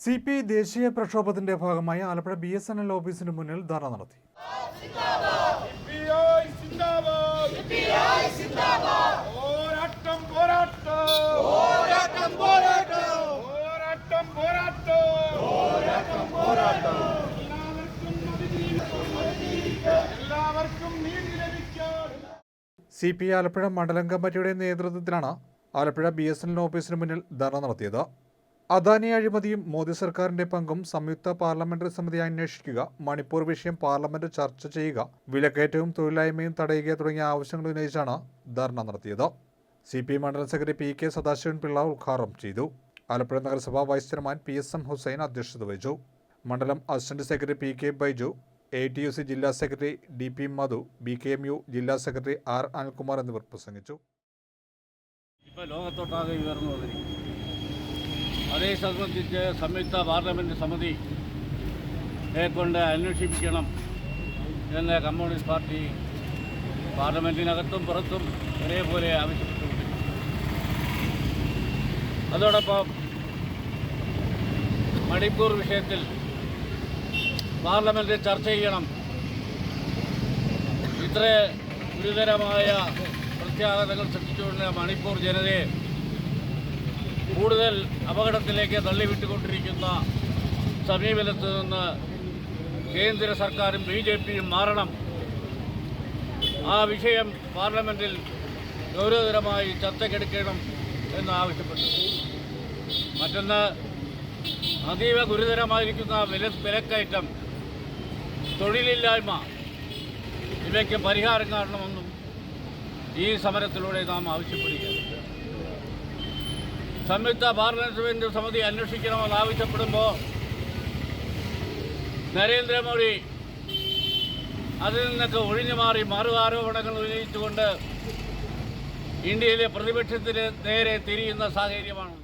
C P I ദേശീയ പ്രക്ഷോഭത്തിന്റെ ഭാഗമായി Alappuzha B S N L ഓഫീസിന് മുന്നിൽ ധർണ നടത്തി. സി പി ഐ ആലപ്പുഴ മണ്ഡലം കമ്മിറ്റിയുടെ നേതൃത്വത്തിലാണ് Alappuzha B S N L ഓഫീസിന് മുന്നിൽ ധർണ നടത്തിയത്. അദാനി അഴിമതിയും മോദി സർക്കാരിന്റെ പങ്കും സംയുക്ത പാർലമെന്ററി സമിതി അന്വേഷിക്കുക മണിപ്പൂർ വിഷയം പാർലമെന്റ് ചർച്ച ചെയ്യുക വിലക്കയറ്റവും തൊഴിലായ്മയും തടയുക തുടങ്ങിയ ആവശ്യങ്ങൾ ഉന്നയിച്ചാണ് ധർണ നടത്തിയത്. സി പി മണ്ഡലം secretary P K Sadasivan Pillai ഉദ്ഘാടനം ചെയ്തു. ആലപ്പുഴ നഗരസഭാ vice chairman P S M Hussain അധ്യക്ഷത വഹിച്ചു. മണ്ഡലം assistant secretary P K Baiju A T U C ജില്ലാ secretary D P Madhu B K M U ജില്ലാ സെക്രട്ടറി ആർ അനിൽകുമാർ എന്നിവർ പ്രസംഗിച്ചു. ഇപ്പോൾ ലോകത്തൊട്ടാകെ ഉയർന്നു വന്നിരിക്കുന്നു. അതേ സംബന്ധിച്ച് സംയുക്ത പാർലമെന്റ് സമിതി കൊണ്ട് അന്വേഷിപ്പിക്കണം എന്ന് കമ്മ്യൂണിസ്റ്റ് പാർട്ടി പാർലമെന്റിനകത്തും പുറത്തും ഒരേപോലെ ആവശ്യപ്പെട്ടുകൊണ്ടിരിക്കുന്നു. അതോടൊപ്പം മണിപ്പൂർ വിഷയത്തിൽ പാർലമെന്റിൽ ചർച്ച ചെയ്യണം. ഇത്ര ഗുരുതരമായ പ്രത്യാഘാതങ്ങൾ സൃഷ്ടിച്ചുകൊണ്ട് മണിപ്പൂർ ജനതയെ കൂടുതൽ അപകടത്തിലേക്ക് തള്ളിവിട്ടുകൊണ്ടിരിക്കുന്ന സമീപനത്ത് നിന്ന് കേന്ദ്ര സർക്കാരും ബി ജെ പിയും മാറണം. ആ വിഷയം പാർലമെന്റിൽ ഗൗരവതരമായി ചർച്ചയ്ക്കെടുക്കണം എന്ന് ആവശ്യപ്പെട്ടു മറ്റൊന്ന് അതീവ ഗുരുതരമായിരിക്കുന്ന വില വിലക്കയറ്റം തൊഴിലില്ലായ്മ ഇവയ്ക്ക് പരിഹാരം കാണണമെന്നും ഈ സമരത്തിലൂടെ നാം ആവശ്യപ്പെടുകയാണ്. സംയുക്ത പാർലമെന്റ് സമിതി അന്വേഷിക്കണമെന്ന് ആവശ്യപ്പെടുമ്പോൾ നരേന്ദ്രമോദി അതിൽ നിന്നൊക്കെ ഒഴിഞ്ഞു മാറി മറു ആരോപണങ്ങൾ ഉന്നയിച്ചുകൊണ്ട് ഇന്ത്യയിലെ പ്രതിപക്ഷത്തിന് നേരെ തിരിയുന്ന സാഹചര്യമാണ്.